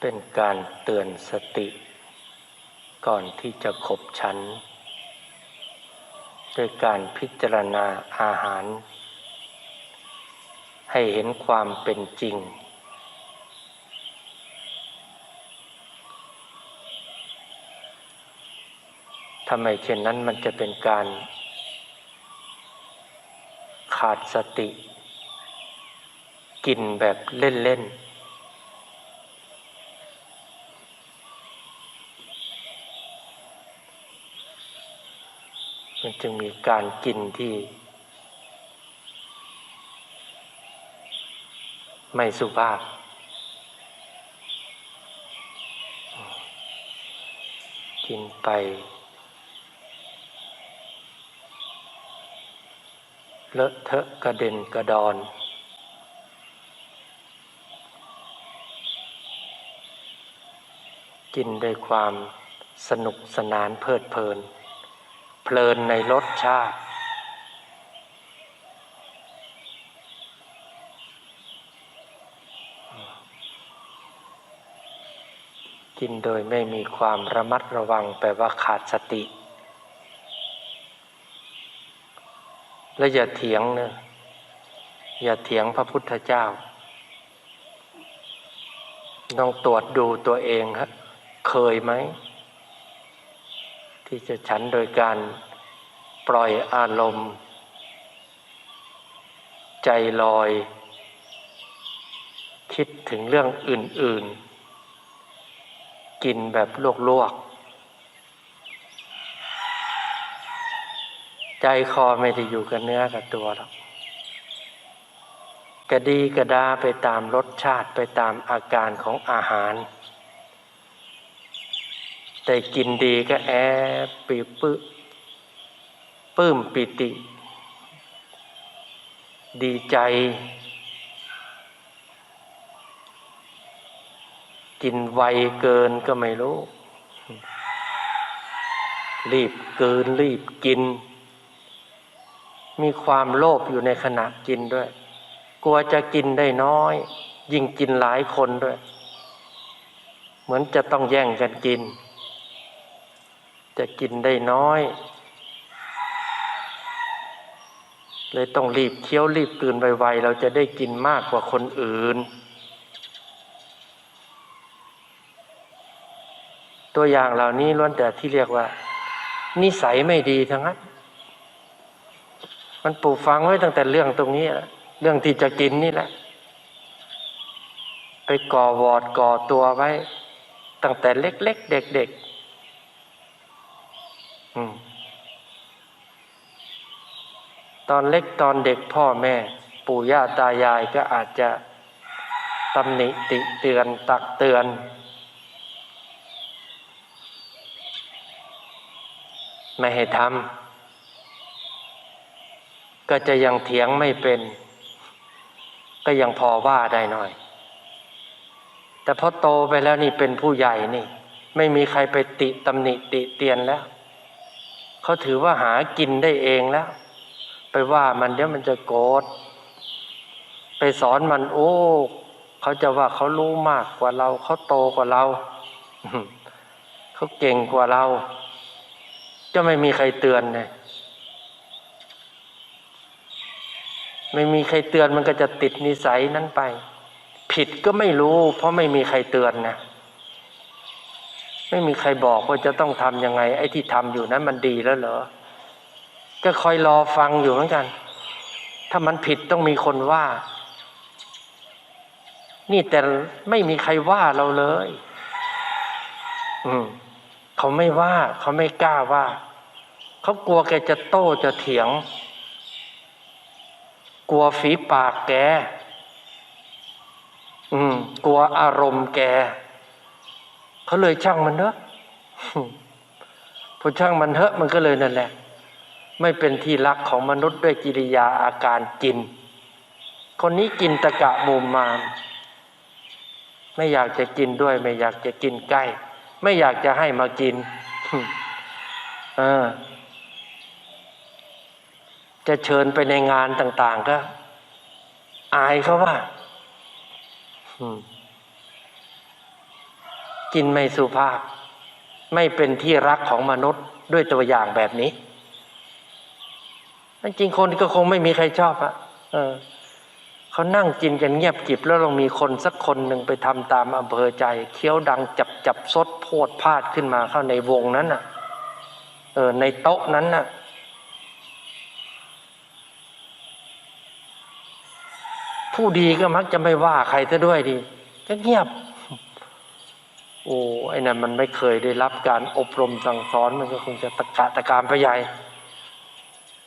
เป็นการเตือนสติ ก่อนที่จะขบฉันด้วยการพิจารณาอาหาร ให้เห็นความเป็นจริง ทำไมเช่นนั้นมันจะเป็นการ ขาดสติ กินแบบเล่นๆ จึงมีการกินที่ ไม่สุภาพ กินไป เลอะเทอะกระเด็นกระดอนกินด้วยความสนุกสนานเพลิดเพลิน เพลินในรสชาติ กินโดยไม่มีความระมัดระวังแปลว่าขาดสติ และอย่าเถียงเนะอย่าเถียงพระพุทธเจ้า ต้องตรวจดูตัวเองฮะเคยไหม ที่จะฉันโดยการปล่อยอารมณ์ ใจลอย คิดถึงเรื่องอื่น ๆ กินแบบลวกๆ ใจคอไม่ได้อยู่กับเนื้อกับตัวหรอกกระดีกระดาไปตามรสชาติไปตามอาการของอาหาร แต่กินดีก็แอบปีปื้ปื้มปิติ ดีใจ กินไวเกินก็ไม่รู้ รีบเกินรีบกิน มีความโลภอยู่ในขณะกินด้วย กลัวจะกินได้น้อย ยิ่งกินหลายคนด้วย เหมือนจะต้องแย่งกันกิน จะกินได้น้อย เลยต้องรีบเคี้ยวรีบตื่นไวๆเราจะได้กินมากกว่าคนอื่น ตัวอย่างเหล่านี้ล้วนแต่ที่เรียกว่า นิสัยไม่ดีทั้งนั้นมันปลูกฝังไว้ตั้งแต่เรื่องตรงนี้แหละเรื่องที่จะกินนี่แหละ ไปก่อวอดก่อตัวไว้ ตั้งแต่เล็ก ๆ เด็ก ๆ ตอนเล็กตอนเด็กพ่อแม่ ปู่ย่าตายายก็อาจจะตำหนิติเตือนตักเตือน ไม่ให้ทำก็จะยังเถียงไม่เป็น ก็ยังพอว่าได้หน่อย แต่พอโตไปแล้วนี่เป็นผู้ใหญ่นี่ ไม่มีใครไปติตำหนิติเตียนแล้ว เขาถือว่าหากินได้เองแล้ว ไปว่ามันเดี๋ยวมันจะโกรธไปสอนมันโอ้เขาจะว่าเขารู้มากกว่าเราเขาโตกว่าเราเขาเก่งกว่าเรา จะไม่มีใครเตือนเลยไม่มีใครเตือนมันก็จะติดนิสัยนั้นไป ผิดก็ไม่รู้ เพราะไม่มีใครเตือนนะ ไม่มีใครบอกว่าจะต้องทำยังไง ไอ้ที่ทำอยู่นั้นมันดีแล้วเหรอ ก็คอยรอฟังอยู่เหมือนกัน ถ้ามันผิดต้องมีคนว่า นี่แต่ไม่มีใครว่าเราเลย อืมเขาไม่ว่า เขาไม่กล้าว่า เขากลัวแกจะโต้จะเถียง กลัวฝีปากแก อืม กลัวอารมณ์แก เขาเลยช่างมันเถอะพอช่างมันเถอะมันก็เลยนั่นแหละ ไม่เป็นที่รักของมนุษย์ด้วยกิริยาอาการกิน คนนี้กินตะกะมุมมาม ไม่อยากจะกินด้วย ไม่อยากจะกินใกล้ ไม่อยากจะให้มากินเออจะเชิญไปในงานต่าง ๆ ก็ อายเขาว่า กินไม่สุภาพ ไม่เป็นที่รักของมนุษย์ด้วยตัวอย่างแบบนี้จริงคนก็คงไม่มีใครชอบอะเออเขานั่งกินกันเงียบกิบแล้วเรามีคนสักคนหนึ่งไปทำตามอำเภอใจ เคี้ยวดังจับจับซดโพดพาดขึ้นมาเข้าในวงนั้นน่ะ เออ ในโต๊ะนั้นน่ะ ผู้ดีก็มักจะไม่ว่าใครซะด้วยดีก็เงียบ โอ้ไอ้นั่นมันไม่เคยได้รับการอบรมสั่งสอนมันก็คงจะตะกะตะการไปใหญ่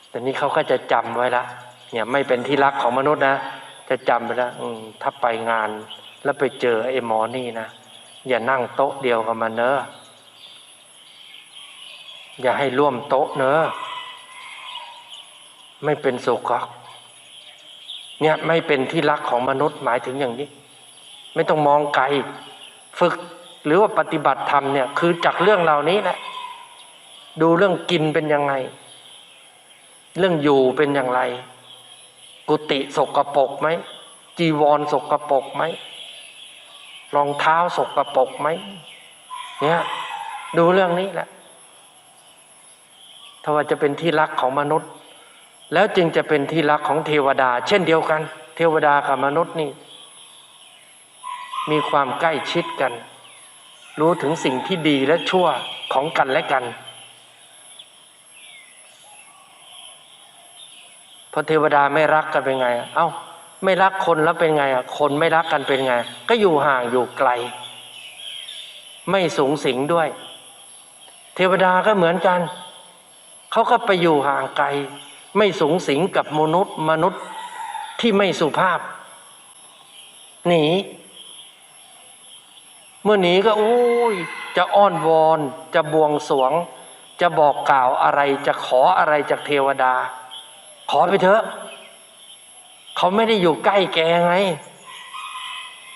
แต่นี้เขาก็จะจำไว้ละเนี่ยไม่เป็นที่รักของมนุษย์นะ จะจำไปแล้วถ้าไปงานแล้วไปเจอไอ้หมอนี่นะอย่านั่งโต๊ะเดียวกับมันเนอะอย่าให้ร่วมโต๊ะเนอะไม่เป็นสุขหรอกเนี่ยไม่เป็นที่รักของมนุษย์หมายถึงอย่างนี้ ไม่ต้องมองไกล ฝึก หรือว่าปฏิบัติธรรมเนี่ยคือจากเรื่องเหล่านี้แหละดูเรื่องกินเป็นยังไง เรื่องอยู่เป็นอย่างไร กุฏิสกรปรกไหมจีวรสกรปรกไหมรองเท้าสกรปรกไหมเนี่ยดูเรื่องนี้แหละถ้าว่าจะเป็นที่รักของมนุษย์ แล้วจึงจะเป็นที่รักของเทวดา เช่นเดียวกัน เทวดากับมนุษย์นี่ มีความใกล้ชิดกัน รู้ถึงสิ่งที่ดีและชั่วของกันและกัน พอเทวดาไม่รักกันเป็นไง เอ้า ไม่รักคนแล้วเป็นไงอะ คนไม่รักกันเป็นไง ก็อยู่ห่างอยู่ไกล ไม่สูงสิงด้วย เทวดาก็เหมือนกัน เขาก็ไปอยู่ห่างไกล ไม่สูงสิงกับมนุษย์มนุษย์ที่ไม่สุภาพ หนี เมื่อหนีก็โอ้ยจะอ้อนวอนจะบวงสรวง จะบอกกล่าวอะไรจะขออะไรจากเทวดา ขอไปเถอะ เขาไม่ได้อยู่ใกล้แกไง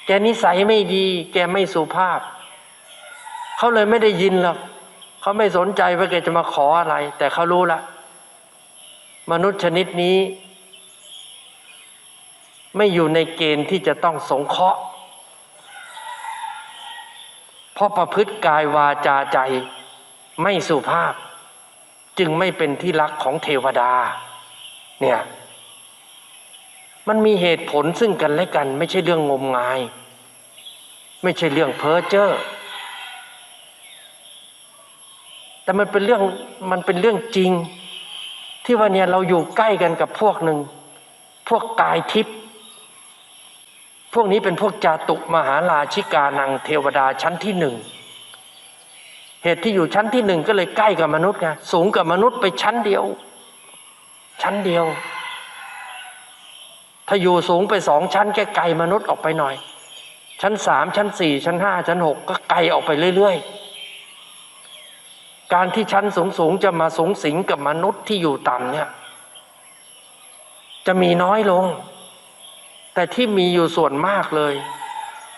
แกนิสัยไม่ดี แกไม่สุภาพ เขาเลยไม่ได้ยินหรอกเขาไม่สนใจว่าแกจะมาขออะไร แต่เขารู้ละมนุษย์ชนิดนี้ ไม่อยู่ในเกณฑ์ที่จะต้องสงเคราะห์ เพราะประพฤติกายวาจาใจไม่สุภาพ จึงไม่เป็นที่รักของเทวดา เนี่ยมันมีเหตุผลซึ่งกันและกัน ไม่ใช่เรื่องงมงาย ไม่ใช่เรื่องเพ้อเจ้อแต่มันเป็นเรื่องมันเป็นเรื่องจริง ที่ว่าเนี่ยเราอยู่ใกล้กันกับพวกหนึ่งพวกกายทิพย์ พวกนี้เป็นพวกจาตุมหาราชิกานังเทวดาชั้นที่หนึ่งเหตุที่อยู่ชั้นที่หนึ่งก็เลยใกล้กับมนุษย์ไงสูงกับมนุษย์ไปชั้นเดียว ชั้นเดียว ถ้าอยู่สูงไปสองชั้นแกไกลมนุษย์ออกไปหน่อย ชั้นสามชั้นสี่ชั้นห้าชั้นหกก็ไกลออกไปเรื่อยๆ การที่ชั้นสูงสูงจะมาสูงสิงกับมนุษย์ที่อยู่ต่ำเนี่ย จะมีน้อยลง แต่ที่มีอยู่ส่วนมากเลย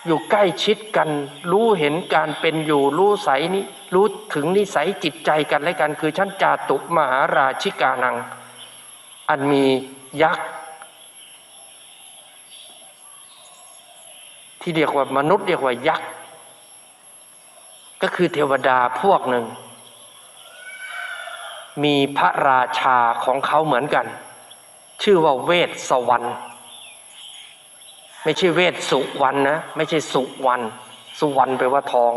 อยู่ใกล้ชิดกัน รู้เห็นการเป็นอยู่รู้ใสนี้รู้ถึงนิสัยจิตใจกันและกันคือชั้นจาตุมหาราชิกานัง อันมียักษ์ที่เรียกว่ามนุษย์เรียกว่ายักษ์ก็คือเทวดาพวกหนึ่ง มีพระราชาของเขาเหมือนกัน ชื่อว่าเวสสวรรณ ไม่ใช่เวสสุวรรณนะไม่ใช่สุวรรณสุวรรณแปลว่าทอง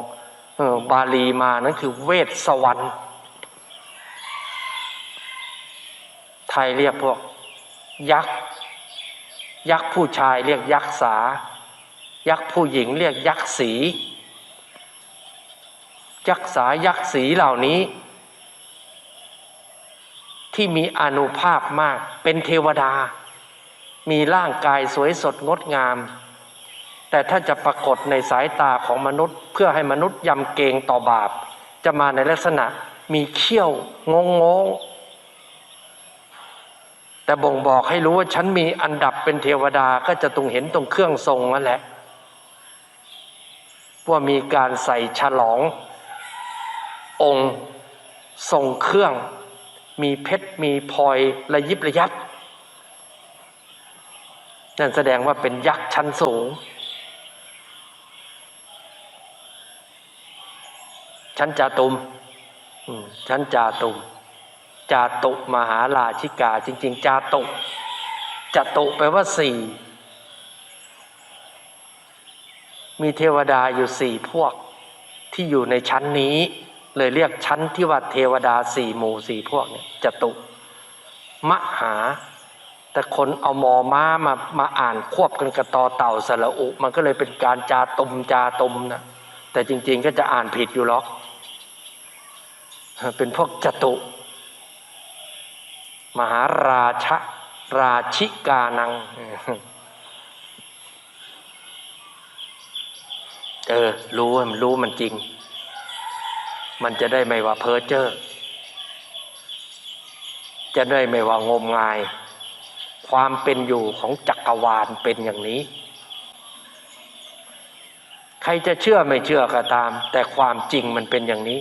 เออบาลีมานั่นคือเวสสวรรณไทยเรียกพวก ยักษ์ยักษ์ผู้ชายเรียกยักษ์สา ยักษ์ผู้หญิงเรียกยักษ์สียักษ์สายักษ์สีเหล่านี้ ที่มีอนุภาพมากเป็นเทวดา มีร่างกายสวยสดงดงาม แต่ถ้าจะปรากฏในสายตาของมนุษย์ เพื่อให้มนุษย์ยำเกรงต่อบาป จะมาในลักษณะมีเขี้ยวงงงงแต่บ่งบอกให้รู้ว่าฉันมีอันดับเป็นเทวดาก็จะตรงเห็นตรงเครื่องทรงนั่นแหละว่ามีการใส่ฉลอง องค์ทรงเครื่อง มีเพชรมีพลอยระยิบระยับ นั่นแสดงว่าเป็นยักษ์ชั้นสูง ชั้นจาตุมชั้นจาตุมจาตุมหาราชิกา จริง ๆ จาตุจาตุแปลว่าสี่มีเทวดาอยู่สี่พวกที่อยู่ในชั้นนี้ เลยเรียกชั้นที่ว่าเทวดาสี่หมู่สี่พวกเนี่ยจตุมหา แต่คนเอามอม้ามามาอ่านควบกันกับตอเต่าสระอุ มันก็เลยเป็นการจาตุมจาตุมนะแต่จริง ๆก็จะอ่านผิดอยู่หรอก เป็นพวกจตุ มหาราชราชิกานัง เออ รู้มันรู้มันจริง มันจะได้ไม่ว่าเพ้อเจ้อจะได้ไม่ว่างมงาย ความเป็นอยู่ของจักรวาลเป็นอย่างนี้ ใครจะเชื่อไม่เชื่อก็ตาม แต่ความจริงมันเป็นอย่างนี้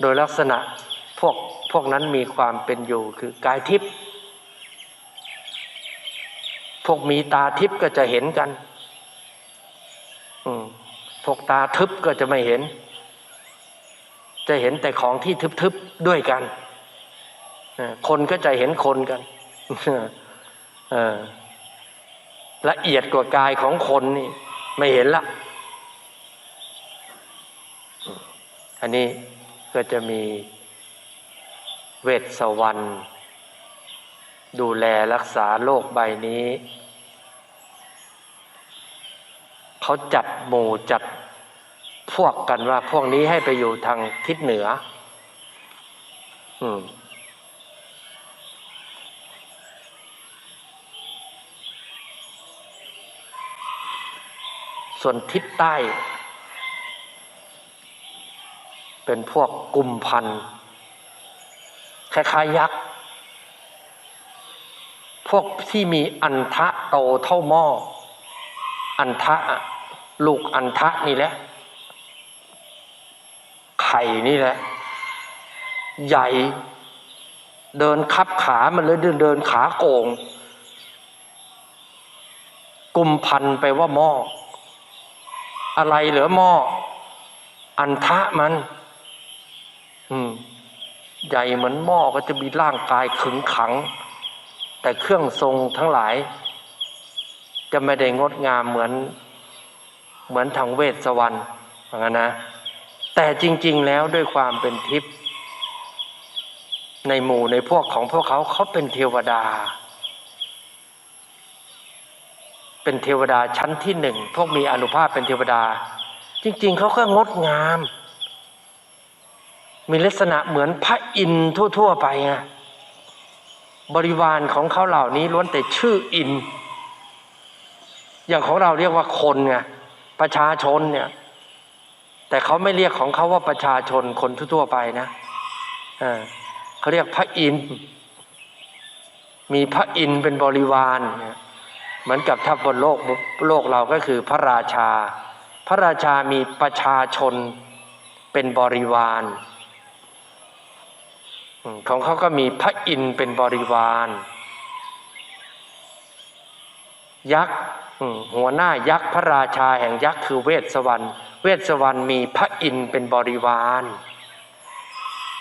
โดยลักษณะพวกพวกนั้นมีความเป็นอยู่คือกายทิพย์พวกมีตาทิพย์ก็จะเห็นกันพวกตาทึบก็จะไม่เห็น จะเห็นแต่ของที่ทึบๆด้วยกัน คนก็จะเห็นคนกัน ละเอียดกว่ากายของคนนี่ ไม่เห็นละ อันนี้ก็จะมีเวชสวรรณดูแลรักษาโลกใบนี้ เขาจัดหมู่จัดพวกกันว่า พวกนี้ให้ไปอยู่ทางทิศเหนือ อืม ส่วนทิศใต้ เป็นพวกกลุ่มพันธ์คล้ายๆยักษ์ พวกที่มีอันทะโตเท่าหม้อ อันทะลูกอันทะนี่แหละ ไข่นี่แหละ ใหญ่ เดินคับขา มันเลยเดินเดินขาโกง กลุ่มพันธ์ไปว่าหม้อ อะไรเหลือหม้ออันทะมัน อืม ใหญ่เหมือนหม้อก็จะมีร่างกายขึงขัง แต่เครื่องทรงทั้งหลาย จะไม่ได้งดงามเหมือน เหมือนทางเวสสวรรค์อย่างนั้นนะแต่จริง ๆ แล้วด้วยความเป็นทิพย์ในหมู่ในพวกของพวกเขาเขาเป็นเทวดา เป็นเทวดาชั้นที่หนึ่งพวกมีอนุภาพเป็นเทวดา จริง ๆเขาก็งดงาม มีลักษณะเหมือนพระอินทร์ทั่ว ๆ ไปไงบริวารของเขาเหล่านี้ล้วนแต่ชื่ออิน อย่างของเราเรียกว่าคนไงประชาชนเนี่ย แต่เขาไม่เรียกของเขาว่าประชาชนคนทั่วๆไปนะเออเขาเรียกพระอิน มีพระอินเป็นบริวารเนี่ย เหมือนกับถ้าบนโลกโลกเราก็คือพระราชา พระราชามีประชาชนเป็นบริวาร ของเขาก็มีพระอินทร์เป็นบริวาร ยักษ์หัวหน้ายักษ์พระราชาแห่งยักษ์คือเวสสวรรณเวสสวรรณมีพระอินทร์เป็นบริวาร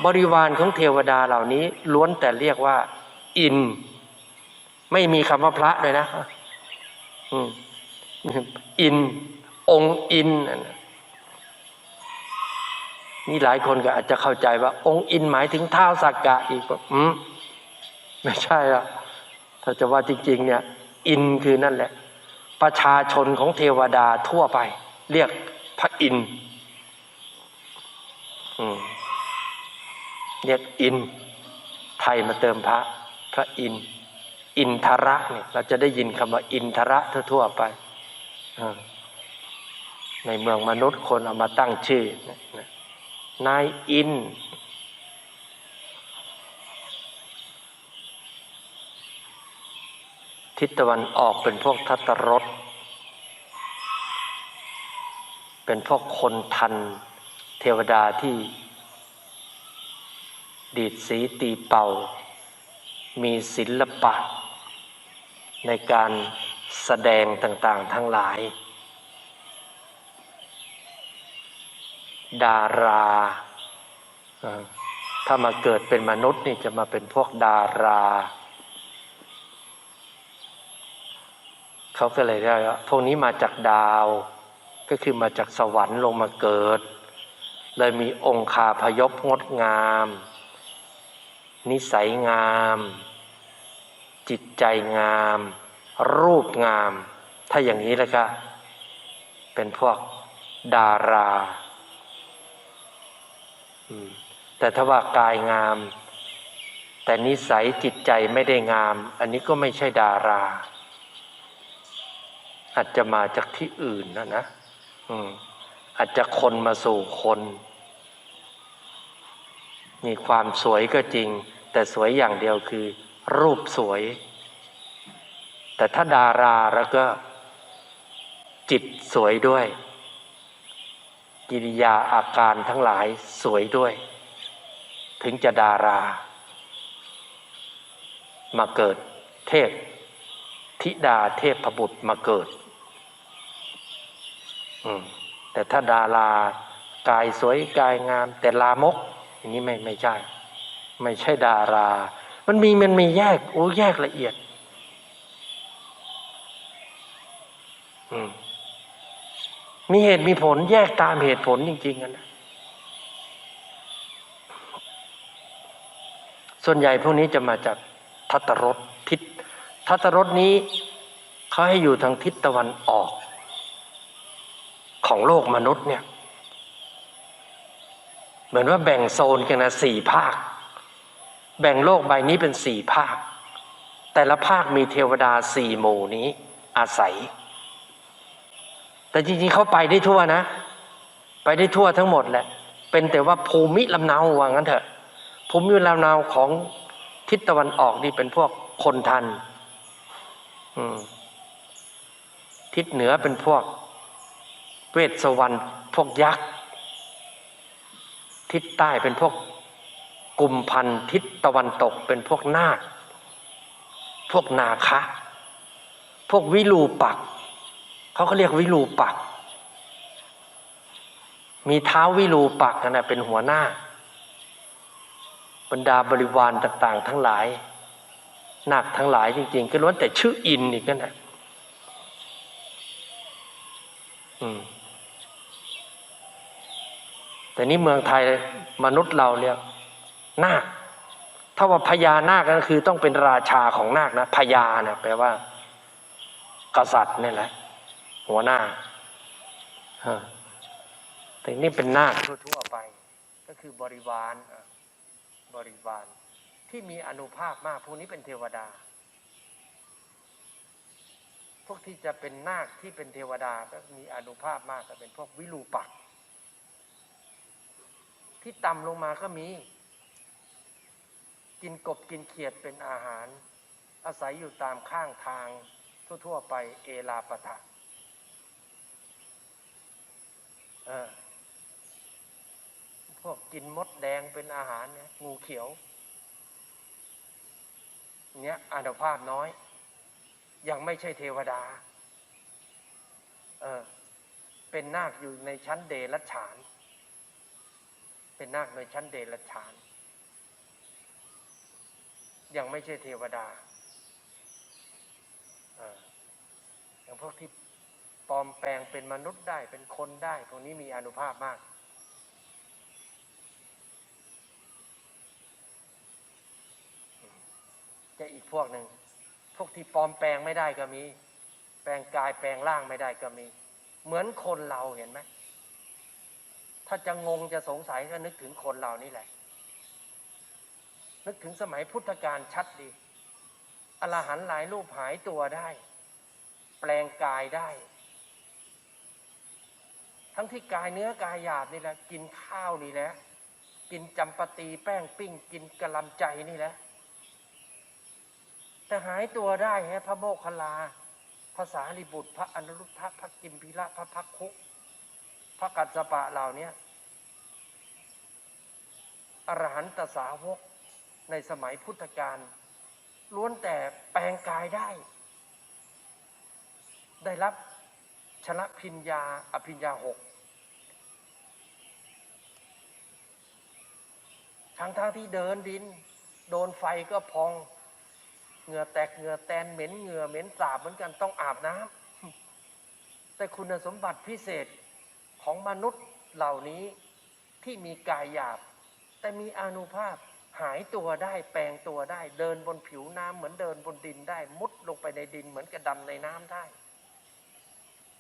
บริวารของเทวดาเหล่านี้ล้วนแต่เรียกว่า อิน ไม่มีคำว่าพระเลยนะ อิน องค์อินนี่หลายคนก็อาจจะเข้าใจว่า องค์อินหมายถึงเท้าสักกะอีกอืมไม่ใช่อะถ้าจะว่าจริง ๆ เนี่ย อินคือนั่นแหละ ประชาชนของเทวดาทั่วไป เรียกพระอินอเรียกอิน ไทยมาเติมพระ พระอินท อินทระเนี่ยเราจะได้ยินคำว่าอินทระทั่วๆไปในเมืองมนุษย์คนเอามาตั้งชื่อนายอิน ทิศตะวันออกเป็นพวกทัตตรสเป็นพวกคนทันเทวดาที่ ดีดสีตีเป่า มีศิลปะ ในการแสดงต่างๆทั้งหลาย ดาราถ้ามาเกิดเป็นมนุษย์นี่จะมาเป็นพวกดารา เขาก็เลยเรียกว่าพวกนี้มาจากดาว ก็คือมาจากสวรรค์ลงมาเกิด เลยมีองคาพยพงดงาม นิสัยงาม จิตใจงาม รูปงาม ถ้าอย่างนี้แล้วก็เป็นพวกดาราแต่ถ้าว่ากายงาม แต่นิสัยจิตใจไม่ได้งาม อันนี้ก็ไม่ใช่ดารา อาจจะมาจากที่อื่นนะนะอืมอาจจะคนมาสู่คนมีความสวยก็จริง แต่สวยอย่างเดียวคือ รูปสวย แต่ถ้าดาราแล้วก็ จิตสวยด้วย กิริยาอาการทั้งหลายสวยด้วย ถึงจะดารา มาเกิดเทพ ธิดาเทพบุตรมาเกิด แต่ถ้าดารากายสวยกายงาม แต่ลามกอย่างนี้ไม่ไม่ใช่ ไม่ใช่ดารา มันมีมันมีแยก โอ้แยกละเอียดมีเหตุมีผลแยกตามเหตุผลจริง ๆกันนะส่วนใหญ่พวกนี้จะมาจากทัตรสทิศทัตตรสนี้เขาให้อยู่ทางทิศตะวันออก ของโลกมนุษย์เนี่ย เหมือนว่าแบ่งโซนกันนะสี่ภาค แบ่งโลกใบนี้เป็นสี่ภาค แต่ละภาคมีเทวดาสี่หมู่นี้อาศัย แต่จริงๆเขาไปได้ทั่วนะ ไปได้ทั่วทั้งหมดแหละ เป็นแต่ว่าภูมิลำเนาว่างั้นเถอะ ภูมิลำเนาของทิศตะวันออกนี่เป็นพวกคนทัน ทิศเหนือเป็นพวก เวสสวรรณพวกยักษ์ ทิศใต้เป็นพวก กลุ่มพันธุ์ทิศตะวันตกเป็นพวกนาค พวกนาคะ พวกวิลูปัก เขาก็เรียกวิลูปัก มีเท้าวิลูปักนั่นนะเป็นหัวหน้า บรรดาบริวารต่างๆ ทั้งหลายนาคทั้งหลายจริงๆก็ล้วนแต่ชื่ออินอีกนั่นแหละอืมแต่นี่เมืองไทยมนุษย์เราเรียก นาคถ้าว่าพญานาคก็คือต้องเป็นราชาของนาคนะพญานะแปลว่า กษัตริย์นี่แหละ หัวหน้าแต่นี่เป็นนาคทั่วๆไป ก็คือบริวารบริวารที่มีอนุภาพมากพวกนี้เป็นเทวดา พวกที่จะเป็นนาคที่เป็นเทวดาก็มีอนุภาพมากก็เป็นพวกวิรูปักที่ต่ำลงมาก็มี กินกบกินเขียดเป็นอาหาร อาศัยอยู่ตามข้างทางทั่ว ๆ ไปเอลาปะทะพวกกินมดแดงเป็นอาหารเนี่ยงูเขียว เนี้ยอานุภาพน้อย ยังไม่ใช่เทวดา เออ เป็นนาคอยู่ในชั้นเดรัจฉาน เป็นนาคในชั้นเดรัจฉาน ยังไม่ใช่เทวดาอย่างพวกที่ปลอมแปลงเป็นมนุษย์ได้เป็นคนได้พวกนี้มีอนุภาพมาก จะอีกพวกหนึ่งพวกที่ปลอมแปลงไม่ได้ก็มี แปลงกายแปลงร่างไม่ได้ก็มี เหมือนคนเราเห็นไหมถ้าจะงงจะสงสัยก็นึกถึงคนเรานี่แหละ นึกถึงสมัยพุทธกาลชัดดีอรหันต์หลายรูปหายตัวได้ แปลงกายได้ ทั้งที่กายเนื้อกายหยาบนี่แหละ กินข้าวนี่แหละ กินจำปาตีแป้งปิ้ง กินกระลำใจนี่แหละ แต่หายตัวได้ฮะพระโมคคัลลาภาษาลิบุตร พระอนุรุทธะพระกิมพิระพระพักคุพระกัจจปะเหล่านี้อรหันตสาวก ในสมัยพุทธกาลล้วนแต่แปลงกายได้ ได้รับชนะพิญญาอภิญญาหกทั้งทางๆที่เดินดิน โดนไฟก็พอง เหงื่อแตกเหงื่อแตนเหม็นเหงื่อเหม็นสาบเหมือนกันต้องอาบน้ำแต่คุณสมบัติพิเศษของมนุษย์เหล่านี้ที่มีกายหยาบ แต่มีอนุภาพ หายตัวได้แปลงตัวได้ เดินบนผิวน้ำเหมือนเดินบนดินได้ มุดลงไปในดินเหมือนกระดำในน้ำได้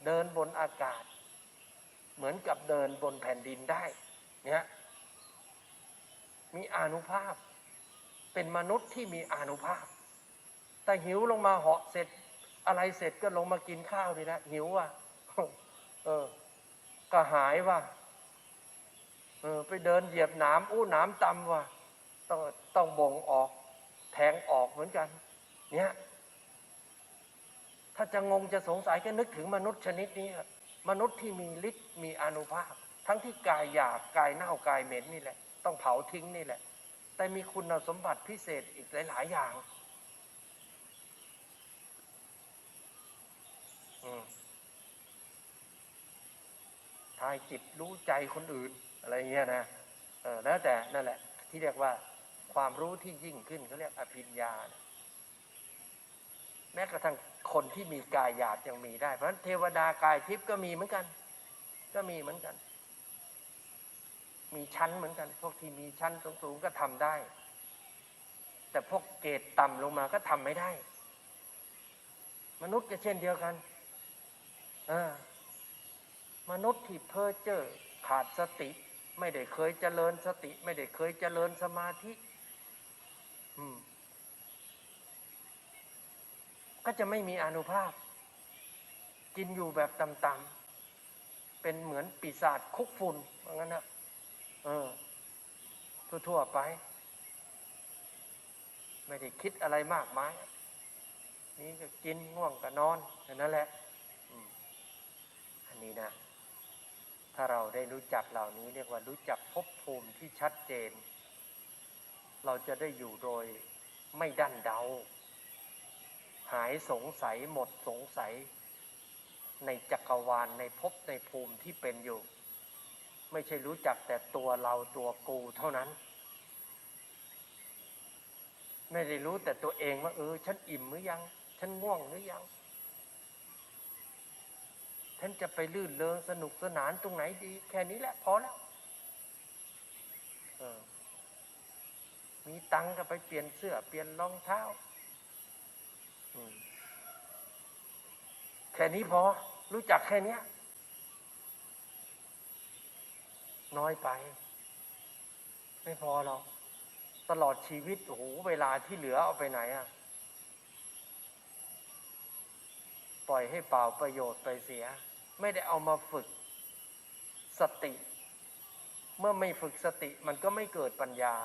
เดินบนอากาศ เหมือนกับเดินบนแผ่นดินได้ เนี่ยมีอานุภาพ เป็นมนุษย์ที่มีอานุภาพ แต่หิวลงมาเหาะเสร็จ อะไรเสร็จก็ลงมากินข้าวดีนะหิวว่ะเออ ก็หายว่ะเออ ไปเดินเหยียบหนามอู้หนามตำว่ะ ต้องต้องบ่งออกแทงออกเหมือนกัน เนี่ยถ้าจะงงจะสงสัยก็นึกถึงมนุษย์ชนิดนี้มนุษย์ที่มีฤทธิ์มีอนุภาพ ทั้งที่กายหยาบกายเน่ากายเหม็นนี่แหละ ต้องเผาทิ้งนี่แหละ แต่มีคุณสมบัติพิเศษอีกหลาย ๆ อย่างทายจิตรู้ใจคนอื่นอะไรเงี้ยนะเออแล้วแต่นั่นแหละ ที่เรียกว่า ความรู้ที่ยิ่งขึ้นเขาเรียกอภิญญานะแม้กระทั่งคนที่มีกายหยาบยังมีได้ เพราะฉะนั้นเทวดากายทิพย์ก็มีเหมือนกัน ก็มีเหมือนกัน มีชั้นเหมือนกัน พวกที่มีชั้นสูงๆก็ทำได้ แต่พวกเกรดต่ำลงมาก็ทำไม่ได้ มนุษย์ก็เช่นเดียวกันอมนุษย์ที่เพ้อเจ้อขาดสติ ไม่ได้เคยเจริญสติ ไม่ได้เคยเจริญสมาธิ ก็จะไม่มีอานุภาพ กินอยู่แบบต่ำๆเป็นเหมือนปีศาจคุกฝุ่นว่างั้นนะเออ ทั่วๆไป ไม่ได้คิดอะไรมากมายนี่ก็กินง่วงก็นอนแค่นั้นแหละอันนี้นะ ถ้าเราได้รู้จักเหล่านี้เรียกว่ารู้จักภพภูมิที่ชัดเจน เราจะได้อยู่โดยไม่ดันเดา หายสงสัยหมดสงสัย ในจักรวาลในภพในภูมิที่เป็นอยู่ ไม่ใช่รู้จักแต่ตัวเราตัวกูเท่านั้น ไม่ได้รู้แต่ตัวเองว่า เออ ฉันอิ่มหรือยัง ฉันง่วงหรือยังฉันจะไปลื่นเลงสนุกสนานตรงไหนดี แค่นี้แหละพอแล้วเออ มีตังก็ไปเปลี่ยนเสื้อ เปลี่ยนรองเท้าแค่นี้พอ รู้จักแค่นี้น้อยไป ไม่พอหรอกตลอดชีวิตโอ้โหเวลาที่เหลือเอาไปไหนอะปล่อยให้เปล่าประโยชน์ไปเสีย ไม่ได้เอามาฝึกสติ เมื่อไม่ฝึกสติมันก็ไม่เกิดปัญญา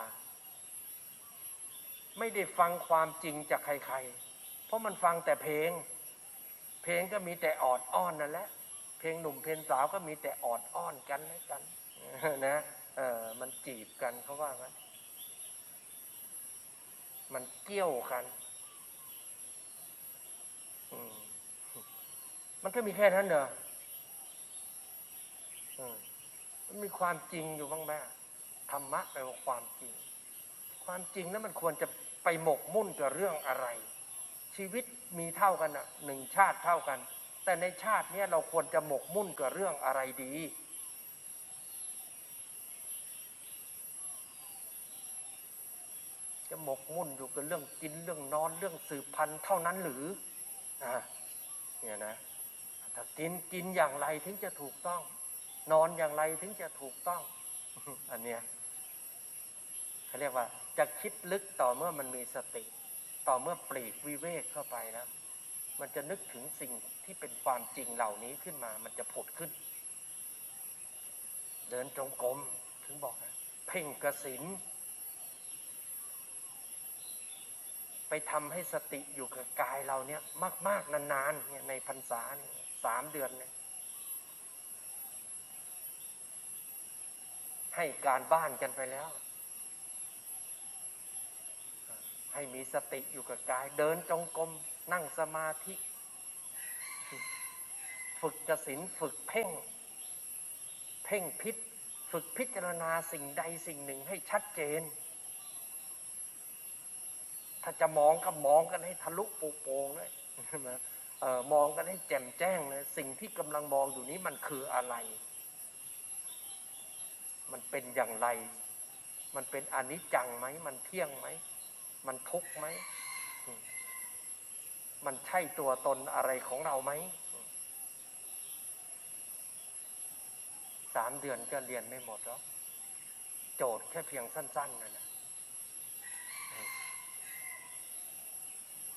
ไม่ได้ฟังความจริงจากใครๆ เพราะมันฟังแต่เพลง เพลงก็มีแต่ออดอ้อนนั่นแหละ เพลงหนุ่มเพลงสาวก็มีแต่ออดอ้อนกันนะกันนะเออมันจีบกันเขาว่างั้นมันเกี่ยวกัน มันก็มีแค่นั้นเหรออืมมันมีความจริงอยู่บ้างไหมธรรมะแปลว่าความจริง ความจริงนั้นมันควรจะไปหมกมุ่นกับเรื่องอะไร ชีวิตมีเท่ากันอะหนึ่งชาติเท่ากัน แต่ในชาติเนี้ยเราควรจะหมกมุ่นกับเรื่องอะไรดี จะหมกมุ่นอยู่กับเรื่องกินเรื่องนอนเรื่องสืบพันธุ์เท่านั้นหรืออ่าเนี่ยนะถ้ากินกินอย่างไรถึงจะถูกต้อง นอนอย่างไรถึงจะถูกต้อง อันเนี้ยเขาเรียกว่า จะคิดลึกต่อเมื่อมันมีสติ ต่อเมื่อปลีกวิเวกเข้าไปนะมันจะนึกถึงสิ่งที่เป็นความจริงเหล่านี้ขึ้นมา มันจะผุดขึ้น เดินจงกรมถึงบอกนะเพ่งกระสินไปทำให้สติอยู่กับกายเราเนี่ย มาก ๆ นานๆเนี่ยในพรรษาเนี่ยสามเดือนเนี่ยให้การบ้านกันไปแล้ว ให้มีสติอยู่กับกาย เดินจงกรมนั่งสมาธิ ฝึกกสินฝึกเพ่ง เพ่งพิษ ฝึกพิจารณาสิ่งใดสิ่งหนึ่งให้ชัดเจน ถ้าจะมองก็มองกันให้ทะลุโปร่งเลยมเออมองกันให้แจ่มแจ้งเลยสิ่งที่กำลังมองอยู่นี้มันคืออะไร มันเป็นอย่างไร มันเป็นอนิจจังไหม มันเที่ยงไหม มันทุกข์ไหม มันใช่ตัวตนอะไรของเราไหม สามเดือนก็เรียนไม่หมดแล้ว โจทย์แค่เพียงสั้นๆนั่นแหละ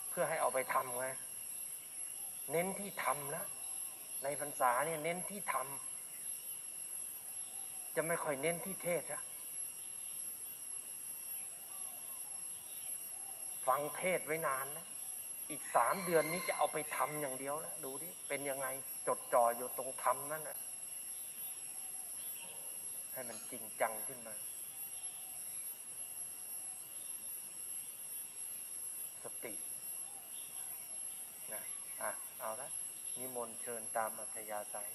เพื่อให้เอาไปทำไง เน้นที่ทำนะในพรรษาเนี่ยเน้นที่ทำจะไม่ค่อยเน้นที่เทศอะ ฟังเทศไว้นานนะอีกสามเดือนนี้จะเอาไปทำอย่างเดียวนะดูดิเป็นยังไงจดจ่ออยู่ตรงทำนั่นนะให้มันจริงจังขึ้นมา สตินะอะ เอาละนิมนต์เชิญตามอัธยาศัย